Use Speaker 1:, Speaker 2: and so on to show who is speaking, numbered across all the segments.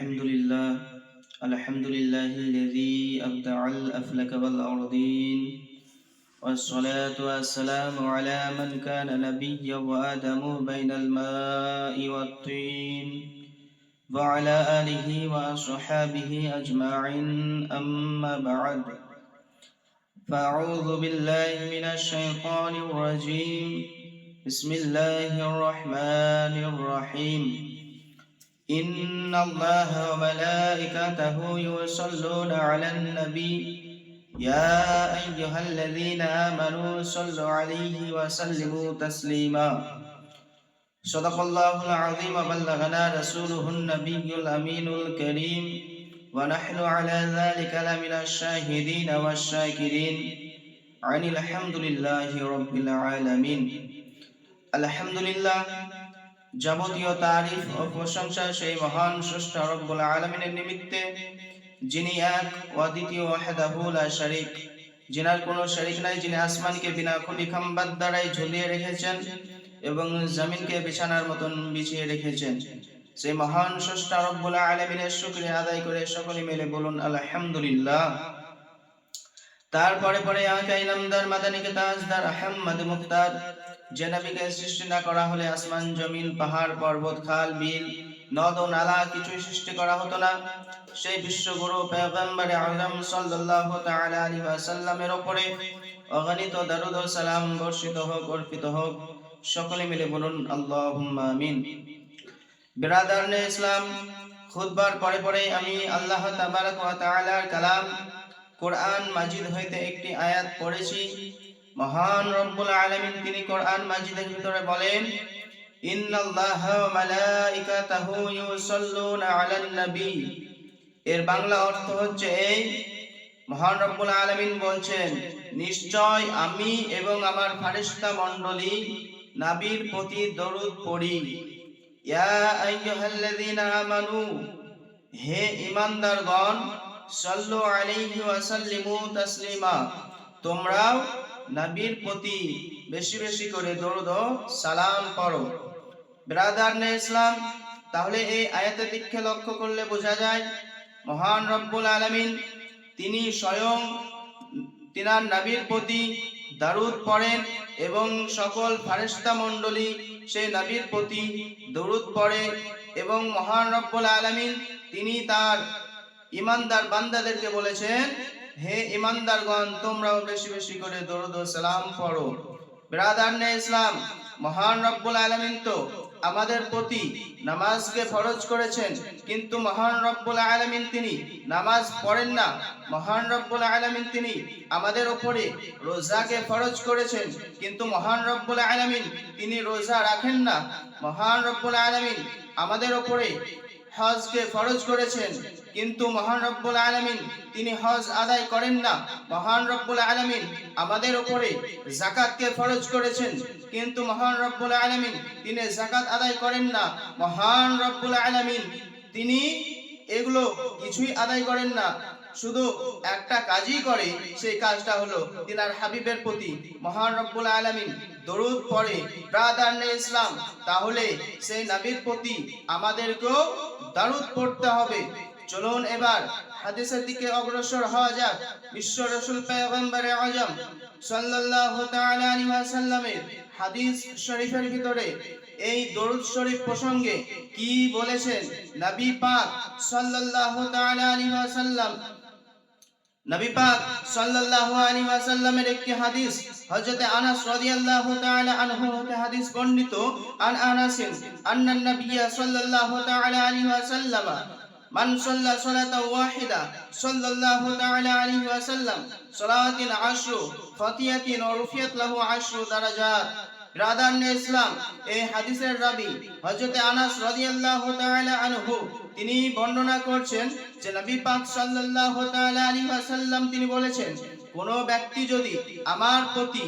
Speaker 1: الحمد لله الحمد لله الذي أبدع الأفلك والأرضين والصلاة والسلام على من كان نبيا وآدم بين الماء والطين وعلى آله وأصحابه أجمعين أما بعد. فأعوذ بالله من الشيطان الرجيم. بسم الله الرحمن الرحيم. إن الله وملائكته يصلون على النبي يا أيها الذين آمنوا صلوا عليه وسلموا تسليما صدق الله العظيم وبلغنا رسوله النبي الأمين الكريم ونحن على ذلك لمن الشاهدين والشاكرين عن الحمد لله رب العالمين الحمد لله যাবতীয় তারিফ ও প্রশংসা সেই মহান স্রষ্টা রব্বুল আলমিনের নিমিত্তে, যিনি এক অদ্বিতীয় ওয়াহেদাহু লা শারিক, যিনার কোনো শারিক নাই, যিনি আসমানকে বিনা খুঁটি খাম্বাদ দ্বারাই ঝুলিয়ে রেখেছেন এবং জমিনকে বিছানার মতন বিছিয়ে রেখেছেন। সেই মহান স্রষ্টা রব্বুল আলমিনের শুক্রিয়া আদায় করে সকলে মিলে বলুন, আলহামদুলিল্লাহ। তারপরে পরে আকা ইনামদার মাদানিকে তাজদার আহম্মদ মুখতার যে নবীকে সৃষ্টি না করা হলে আসমান, জমিন, পাহাড়, পর্বত, খাল, বিল, নদ ও নালা কিছুই সৃষ্টি করা হতো না। সেই বিশ্বগুরু পেগম্বরে আজম সাল্লাল্লাহু তাআলা আলাইহি ওয়াসাল্লামের উপরে অগণিত দরুদ ও সালাম বর্ষিত হোক, অর্পিত হোক। সকলে মিলে বলুন, আল্লাহুম্মা আমিন। বিরাদারনে ইসলাম, খুতবার পরে পরে আমি আল্লাহ তাবারক ওয়া তাআলার কালাম, কোরআন মাজিদ হইতে একটি আয়াত পড়েছি। মহান রব্বুল আলামিন তিনি কোরআন মাজিদের ভিতরে বলেন, ইন্নাল্লাহা ওয়া মালাইকাতাহু ইউসাল্লুনা আলান নবী। এর বাংলা অর্থ হচ্ছে এই, মহান রব্বুল আলামিন বলছেন, নিশ্চয় আমি এবং আমার ফারিস্তা মণ্ডলী নাবির প্রতি দরুদ পড়ি। ইয়া আইয়ুহাল্লাযীনা আমানু, হে ঈমানদারগণ, সাল্লু আলাইহি ওয়া সাল্লিমু তাসলিমা, তোমরাও নবীর প্রতি বেশি বেশি করে দরুদ সালাম পড়ো। ব্রাদার নে ইসলাম, তাহলে এই আয়াতের দিকে লক্ষ্য করলে বোঝা যায়, মহান রব্বুল আলামিন তিনি স্বয়ং তিনার নবীর প্রতি দারুদ পড়েন এবং সকল ফারেস্তা মণ্ডলী সেই নবীর প্রতি দরুদ পড়ে এবং মহান রব্বুল আলামিন তিনি তার ইমানদার বান্দাদেরকে বলেছেন, হে ইমানদারগণ, তোমরাও বেশি বেশি করে দরুদ ও সালাম পড়ো। ব্রাদার নে ইসলাম, মহান রব্বুল আলামিন তো আমাদের প্রতি নামাজকে ফরজ করেছেন, কিন্তু মহান রব্বুল আলামিন তিনি নামাজ পড়েন না। মহান রব্বুল আলামিন তিনি আমাদের উপরে রোজাকে ফরজ করেছেন, কিন্তু মহান রব্বুল আলামিন তিনি রোজা রাখেন না। মহান রব্বুল আলামিন আমাদের উপরে হজকে ফরজ করেছেন। কিন্তু মহান রব্বুল আলমিন, তিনি হজ আদায় করেন না। মহান রব্বুল আলমিন আমাদের উপরে জাকাতকে ফরজ করেছেন। কিন্তু মহান রব্বুল আলমিন, তিনি জাকাত আদায় করেন না। মহান রব্বুল আলমিন, তিনি এগুলো কিছুই আদায় করেন না। শুধু একটা কাজই করে, সেই কাজটা হলো তিনার হাবিবের প্রতি মহান রব্বুল আলামিন দরুদ পড়ে নে ইসলাম, তাহলে সেই নবীর প্রতি আমাদেরকেও দারুদ পড়তে হবে। চলুন এবার হাদিসের দিকে অগ্রসর হওয়া যাক। বিশ্ব রসুল পেগম্বরে আজম সাল্লাল্লাহু তাআলা আলাইহি ওয়াসাল্লামের হাদিস শরীফের ভিতরে এই দরুদ শরীফ প্রসঙ্গে কি বলেছেন? নবী পাক সাল্লাল্লাহু তাআলা আলাইহি ওয়াসাল্লাম নবী পাক সাল্লাল্লাহু আলাইহি ওয়াসাল্লামের একটি হাদিস, হযরতে আনাস রাদিয়াল্লাহু তাআলা আনহু হতে হাদিস বর্ণিত, আন আনাস আন্না নবিয়্য সাল্লাল্লাহু তাআলা আলাইহি ওয়াসাল্লাম, মান সাল্লা সালাতাও ওয়াহিদা, সাল্লাল্লাহু তাআলা আলাইহি ওয়াসাল্লাম সালাতিন আশরু, ফাতিয়াতিন ওয়া রুফিয়াত লাহু আশরু দারাজাত। নে ইসলাম, এই হাদিসের রাবি হযরতে আনাস রাদিয়াল্লাহু তাআলা আনহু, তিনি বর্ণনা করছেন যে নবী পাক সাল্লাল্লাহু তাআলা আলাইহি ওয়াসাল্লাম তিনি বলেছেন, কোন ব্যক্তি যদি আমার প্রতি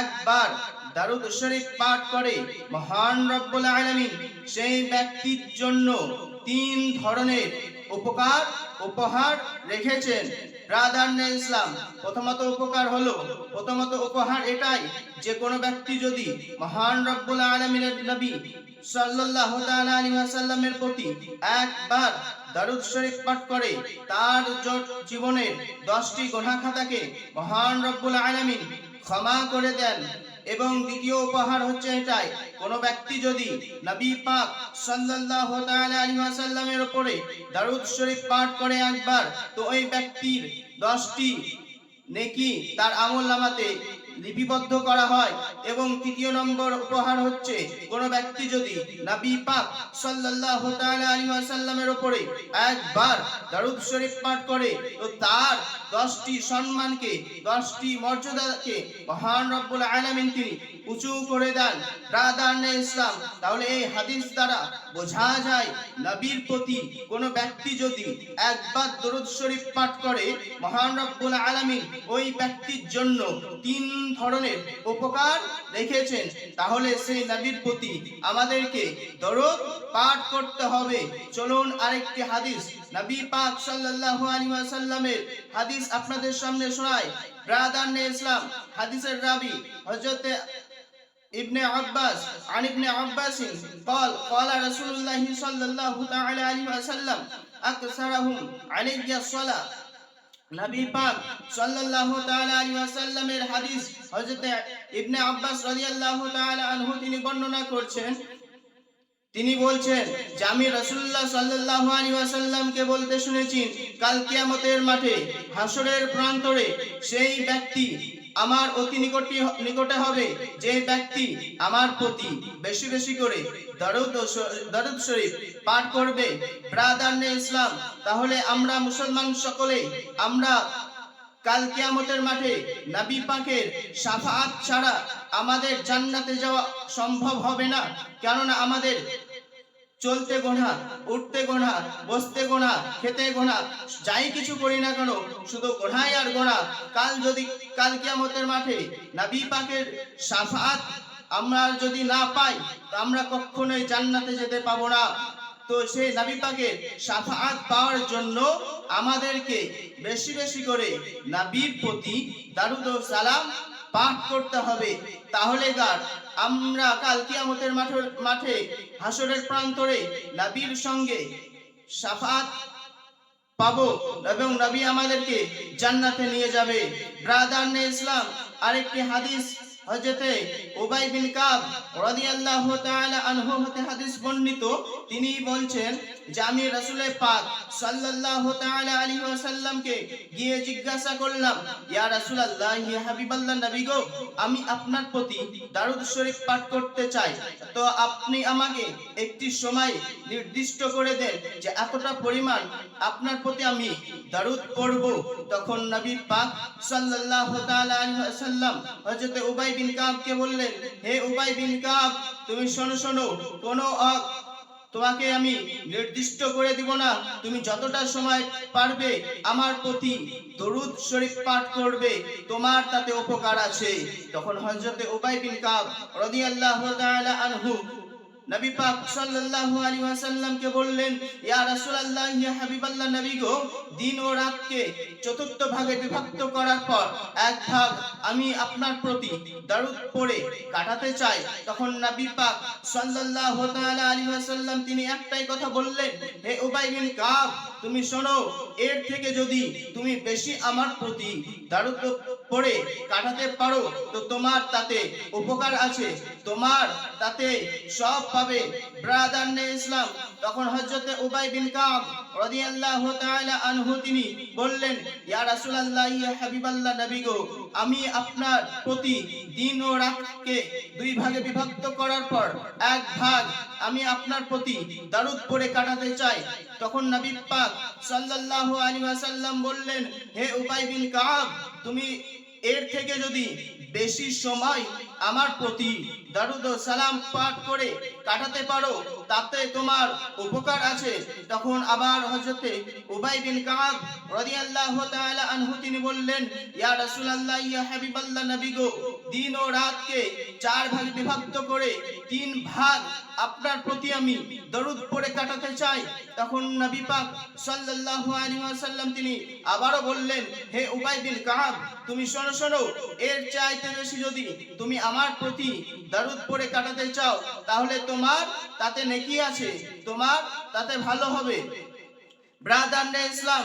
Speaker 1: একবার দারুদ শরীফ পাঠ করে, মহান রব্বুল আলামিন, সেই ব্যক্তির জন্য তিন ধরনের উপকার উপহার রেখেছেন। প্রাধান্য ইসলাম। প্রথমত উপকার হলো, প্রথমত উপহার এটাই যে কোনো ব্যক্তি যদি মহান রব্বুল আলমিনের নবী সাল্লাল্লাহু তাআলা আলাইহি ওয়াসাল্লামের প্রতি একবার দারুদ শরীফ পাঠ করে, তার জীবনের দশটি গোনা খাতাকে মহান রব্বুল আলামিন ক্ষমা করে দেন। এবং দ্বিতীয় উপহার হচ্ছে এটাই। কোন ব্যক্তি যদি নবী পাক সাল্লাল্লাহু তাআলা আলাইহি ওয়াসাল্লামের উপরে দারুদ শরীফ পাঠ করে একবার, তো ওই ব্যক্তির দশটি নেকি তার আমল নামাতে লিপিবদ্ধ করা হয়। এবং তৃতীয় নম্বর উপহার হচ্ছে, কোন ব্যক্তি যদি নবী পাক সাল্লাল্লাহু তাআলা আলাইহি ওয়াসাল্লামের উপরে একবার দরুদ শরীফ পাঠ করে, তো তার 10টি সম্মানকে 10টি মর্যাদাকে মহান রব্বুল আলামিন তিনি উঁচু করে দেন। প্রাধান্য ইসলাম, তাহলে এই হাদিস দ্বারা বোঝা যায়, নবীর প্রতি কোন ব্যক্তি যদি একবার দরুদ শরীফ পাঠ করে, মহান রব্বুল আলামিন ওই ব্যক্তির জন্য তিন ধরনের উপকার রেখেছেন তাহলে সেই নবীর প্রতি আমাদেরকে দরুদ পাঠ করতে হবে চলুন আরেকটি হাদিস নবী পাক সাল্লাল্লাহু আলাইহি ওয়াসাল্লামের হাদিস আপনাদের সামনে শোনাই ব্রাদার ইসলাম হাদিসের রাবি হযরত ابن عباس عن ابن عباس قال قال رسول الله صلى الله تعالى عليه وسلم أكثرهم علي الصلاة নবী পাক সাল্লাল্লাহু তাআলা আলাইহি ওয়াসাল্লামের হাদিস হযরত ইবনে আব্বাস রাদিয়াল্লাহু তাআলা আনহু তিনি বর্ণনা করছেন। তিনি বলছেন, যে আমি রাসূলুল্লাহ সাল্লাল্লাহু আলাইহি ওয়াসাল্লামকে বলতে শুনেছি, কাল কিয়ামতের মাঠে হাসরের প্রান্তরে সেই ব্যক্তি আমার অতি নিকটে নিকটে হবে যে ব্যক্তি আমার প্রতি বেশি বেশি করে দরুদ দরুদ শরীফ পাঠ করবে ব্রাদার ইসলাম, তাহলে আমরা মুসলমান সকলে, আমরা কাল কিয়ামতের মাঠে নবী পাকের শাফাআত ছাড়া আমাদের জান্নাতে যাওয়া সম্ভব হবে না। কেননা আমাদের চলতে গোনা, উঠতে গোনা, বসতে গোনা, খেতে গোনা, যাই কিছু করি না কেন, শুধু গোনাই আর গোনা। কাল যদি, কাল কিয়ামতের মাঠে নবী পাকের শাফাআত আমরা যদি না পাই, তো আমরা কখনোই জান্নাতে যেতে পাবো না। তো সেই নবী পাকের শাফাআত পাওয়ার জন্য আমাদেরকে বেশি বেশি করে নবীর প্রতি দারুদ সালাম পাঠ করতে হবে। তাহলে গার আমরা কাল কিয়ামতের মাঠে মাঠে, হাসরের প্রান্তরে নাবির সঙ্গে সাফাত পাবো এবং নবী আমাদেরকে জান্নাতে নিয়ে যাবে। ব্রাদার ইসলাম, আরেকটি হাদিস হযরতে উবাই বিন কাব রাদিয়াল্লাহু তাআলা আনহু হতে হাদিস বর্ণিত, তিনি বলছেন যে আমি রাসূলের পাক সাল্লাল্লাহু তাআলা আলাইহি গিয়ে জিজ্ঞাসা করলাম, ইয়া রাসূলুল্লাহ ইয়া হাবিবাল্লাহ নবী গো, আমি আপনার প্রতি দারুদ শরীফ পাঠ করতে চাই। তো আপনি আমাকে একটি সময় নির্দিষ্ট করে দেন যে এতটা পরিমাণ আপনার প্রতি আমি দারুদ পড়ব। তখন নবী পাক সাল্লাল্লাহু তাআলা আলাইহি ওয়াসাল্লাম উবাই বিন কাবকে বললেন, হে উবাই বিন কাব, তুমি শোনো শোনো, কোনো তোমাকে আমি নির্দিষ্ট করে দিব না। তুমি যতটা সময় পারবে আমার প্রতি দরুদ শরীফ পাঠ করবে, তোমার তাতে উপকার আছে। তখন হযরতে উবাই বিন কাব রাদিয়াল্লাহু তাআলা আনহু নবী পাক সাল্লাল্লাহু আলাইহি ওয়াসাল্লামকে বললেন, ইয়া রাসূলুল্লাহ, ইয়া হাবিবাল্লাহ নবী গো, দিন ও রাতকে চতুর্থ ভাগে বিভক্ত করার পর এক ভাগ আমি আপনার প্রতি দরুদ পড়ে কাটাতে চাই। তখন নবী পাক সাল্লাল্লাহু তাআলা আলাইহি ওয়াসাল্লাম তিনি একটাই কথা বললেন, হে উবাই বিন কাব, তুমি শোনো, এর থেকে যদি তুমি বেশি আমার প্রতি দরুদ পড়ে কাটাতে পারো, তো তোমার তাতে উপকার আছে। তোমার তাতে সব পাবে ব্রাদার নে ইসলাম, তখন হযরতে উবাই বিন কাব রাদিয়াল্লাহু তাআলা আনহু তিনি বললেন, ইয়া রাসূলুল্লাহ, ইয়া হাবিবাল্লাহ নবী গো, আমি আপনার প্রতি দিন ও রাতকে দুই ভাগে বিভক্ত করার পর এক ভাগ আমি আপনার প্রতি দারুদ পড়ে কাটাতে চাই। তখন নবী পাক সাল্লাল্লাহু আলাইহি ওয়াসাল্লাম বললেন, হে উবাই বিন কাব, তুমি এর থেকে যদি বেশি সময় আমার প্রতি দারুদ সালাম পাঠ করে কাটাতে পারো। তাতে তোমার উপকার আছে। তখন আবার উবাই বিন কাব রাদিয়াল্লাহু তাআলা আনহু তিনি বললেন, ইয়া রাসূলুল্লাহ, ইয়া হাবিবাল্লাহ নবী গো, দিন ও রাতকে চার ভাগে বিভক্ত করে তিন ভাগ আপনার প্রতি আমি দরুদ পড়ে কাটাতে চাই। তখন নবী পাক সাল্লাল্লাহু আলাইহি ওয়াসাল্লাম তিনি আবারও বললেন, হে উবাই বিন কাব, তুমি শোনো শোনো, এর চাইতে বেশি যদি তুমি আমার প্রতি দরুদ পড়ে কাটাতে চাও, তাহলে তোমার তাতে আছে? তোমার? তাতে ভালো হবে। ব্রাদার ইসলাম,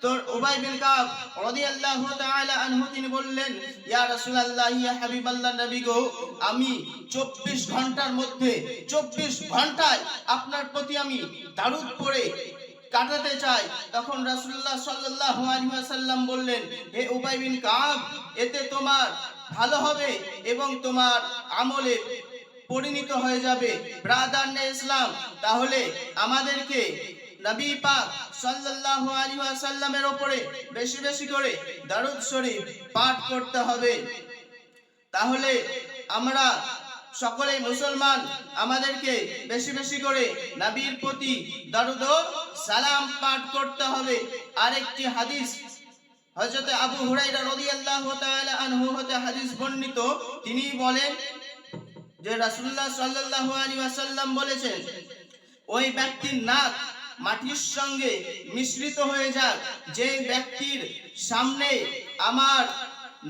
Speaker 1: তোর উবাই বিন কাব রাদিয়াল্লাহু তাআলা আনহু, তিনি বললেন, ইয়া রাসূলুল্লাহ, ইয়া হাবিবাল্লাহ নবী গো, আমি 24 ঘণ্টার মধ্যে 24 ঘন্টায় আপনার প্রতি আমি দারুদ পড়ে কাটাতে চাই। তখন রাসূলুল্লাহ সাল্লাল্লাহু আলাইহি ওয়াসাল্লাম বললেন, হে উবাই বিন কাব, এতে তোমার ভালো হবে এবং তোমার আমলে পরিণত হয়ে যাবে। ব্রাদার নে ইসলাম, তাহলে আমাদেরকে নবী পাক সাল্লাল্লাহু আলাইহি ওয়াসাল্লামের উপরে বেশি বেশি করে দরুদ শরীফ পাঠ করতে হবে। তাহলে আমরা সকলে মুসলমান, আমাদেরকে বেশি বেশি করে নবীর প্রতি দরুদ সালাম পাঠ করতে হবে। আরেকটি হাদিস, হযরত আবু হুরায়রা রাদিয়াল্লাহু তাআলা আনহু হতে হাদিস বর্ণিত। তিনি বলেন যে রাসূলুল্লাহ সাল্লাল্লাহু আলাইহি ওয়াসাল্লাম বলেছেন, ওই ব্যক্তির নাক মাটির সঙ্গে মিশ্রিত হয়ে যাক। যে ব্যক্তির সামনে আমার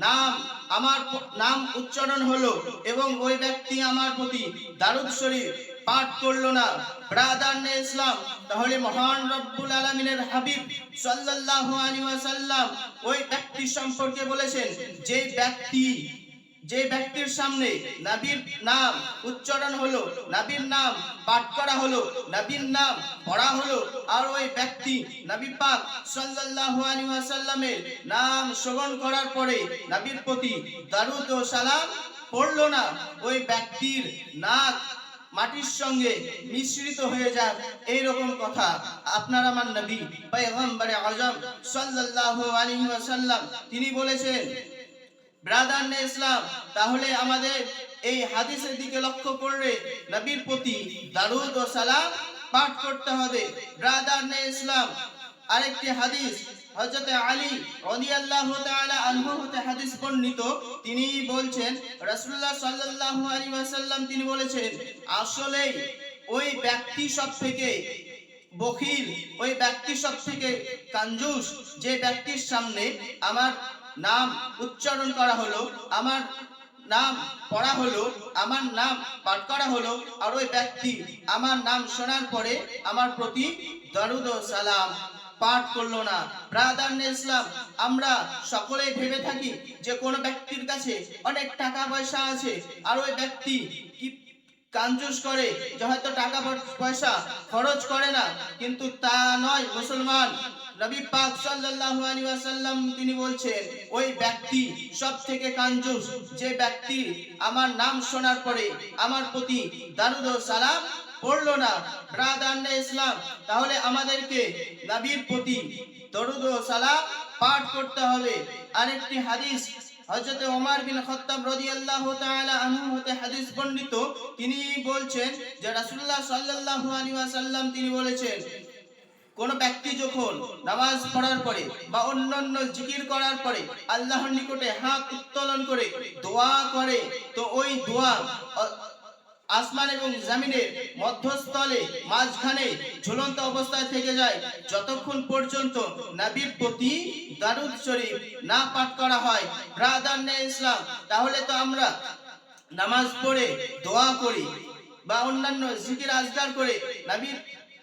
Speaker 1: নাম আমার নাম উচ্চারণ হলো এবং ওই ব্যক্তি আমার প্রতি দারুদ শরীফ পাঠ করল না। ব্রাদার নে ইসলাম, তাহলে মহান রব্বুল আলমিনের হাবিব আলাইহি ওয়াসাল্লাম ওই ব্যক্তি সম্পর্কে বলেছেন, যে ব্যক্তি যে ব্যক্তির সামনে নবীর নাম উচ্চারণ হলো, নবীর নাম পাঠ করা হলো, নবীর নাম পড়া হলো, আর ওই ব্যক্তি নবী পাক সাল্লাল্লাহু আলাইহি ওয়াসাল্লামের নাম শ্রবণ করার পরে নবীর প্রতি দারুদ ও সালাম পড়ল না, ওই ব্যক্তির নাক মাটির সঙ্গে মিশ্রিত হয়ে যাক এইরকম কথা আপনার আমার নবী, পয়গম্বরে আজম সাল্লাল্লাহু আলাইহি ওয়াসাল্লাম, তিনি বলেছেন ব্রাদার নে ইসলাম, তাহলে আমাদের এই হাদিসের দিকে লক্ষ্য করে নবীর প্রতি দারুদ ও সালাম পাঠ করতে হবে। ব্রাদার নে ইসলাম, আরেকটি হাদিস, হযরত আলী রাদিয়াল্লাহু তাআলা আনহু হতে হাদিস বর্ণিত। তিনি বলছেন, রাসূলুল্লাহ সাল্লাল্লাহু আলাইহি ওয়াসাল্লাম তিনি বলেছেন আসলে ওই ব্যক্তি সব থেকে বখিল, ওই ব্যক্তি সব থেকে কাঞ্জুস যে ব্যক্তির সামনে আমার নাম উচ্চারণ করা হলো, আমার নাম পড়া হলো, আমার নাম পাঠ করা হলো, আর ওই ব্যক্তি আমার নাম শোনার পরে আমার প্রতি দরুদ সালাম পাঠ করল না। ব্রাদার ইসলাম, আমরা সকলেই ভেবে থাকি যে কোনো ব্যক্তির কাছে অনেক টাকা পয়সা আছে, আর ওই ব্যক্তি কি কাঞ্জুস করে যে হয়তো টাকা পয়সা খরচ করে না, কিন্তু তা নয়, মুসলমান নবী পাক সাল্লাল্লাহু আলাইহি ওয়াসাল্লাম তিনি বলছেন, ওই ব্যক্তি সব থেকে কাঞ্জুস যে ব্যক্তি আমার নাম শোনার পরে আমার প্রতি দারুদ সালাম পড়ল না, ব্রাদার ইসলাম, তাহলে আমাদেরকে নবীর প্রতি দরুদ ও সালাম পাঠ করতে হবে। আরেকটি হাদিস, হযরত ওমর বিন খাত্তাব রাদিয়াল্লাহু তাআলা আনহু হতে হাদিস বর্ণিত। তিনি বলছেন যে রাসূলুল্লাহ সাল্লাল্লাহু আলাইহি ওয়াসাল্লাম তিনি বলেছেন কোন ব্যক্তি যখন নামাজ পড়ার পরে বা অন্যান্য জিকির করার পরে আল্লাহর নিকটে হাত উত্তোলন করে দোয়া করে, তো ওই দোয়া আসমান এবং জমিনের মধ্যস্থলে, মাঝখানে ঝুলন্ত অবস্থায় থেকে যায়। যতক্ষণ পর্যন্ত নবীর প্রতি দারুদ শরীফ না পাঠ করা হয় নে ইসলাম, তাহলে তো আমরা নামাজ পড়ে দোয়া করি বা অন্যান্য জিকির আজগার করে নবীর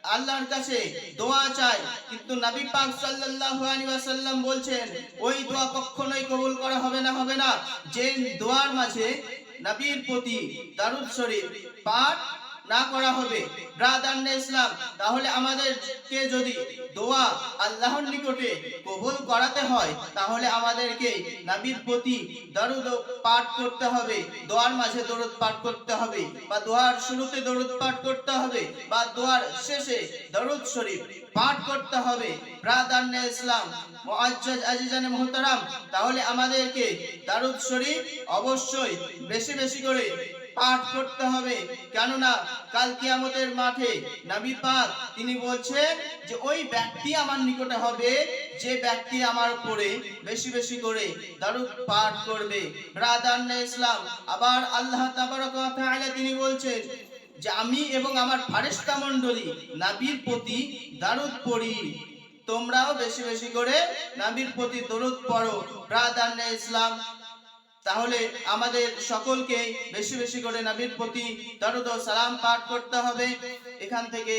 Speaker 1: আল্লাহর কাছে দোয়া চাই। কিন্তু নবী পাক সাল্লাল্লাহু আলাইহি ওয়াসাল্লাম বলছেন, ওই দোয়া কখনোই কবুল করা হবে না হবে না। যে দোয়ার মাঝে নবীর প্রতি দারুদ শরীফ পাঠ না করা হবে। ব্রাদার ইসলাম, তাহলে আমাদেরকে যদি দোয়া আল্লাহর নিকটে কবুল করাতে হয়, তাহলে আমাদেরকে নবীর প্রতি দরুদ পাঠ করতে হবে, দোয়ার মাঝে দরুদ পাঠ করতে হবে, বা দোয়ার শুরুতে দরুদ পাঠ করতে হবে, বা দোয়ার শেষে দরুদ শরীফ পাঠ করতে হবে। ব্রাদার ইসলাম, মুআজ্জাজ আজিজানে মুহতারাম, তাহলে আমাদেরকে দারুদ শরীফ অবশ্যই বেশি বেশি করে পাঠ করতে হবে। কেননা, কাল কিয়ামতের মাঠে নবী পাক তিনি বলছেন যে, ওই ব্যক্তি আমার নিকটে হবে, যে ব্যক্তি আমার উপরে বেশি বেশি করে দারুদ পাঠ করবে। ব্রাদার ইসলাম, আবার আল্লাহ তাবারক তাআলা তিনি বলছেন যে, আমি এবং আমার ফারেস্তা মণ্ডলী নাবির প্রতি দারুদ পড়ি। তোমরাও বেশি বেশি করে নাবির প্রতি দরুদ পড়ো। ব্রাদার ইসলাম তাহলে আমাদের সকলকে বেশি বেশি করে নবীর প্রতি দরদ সালাম পাঠ করতে হবে। এখান থেকে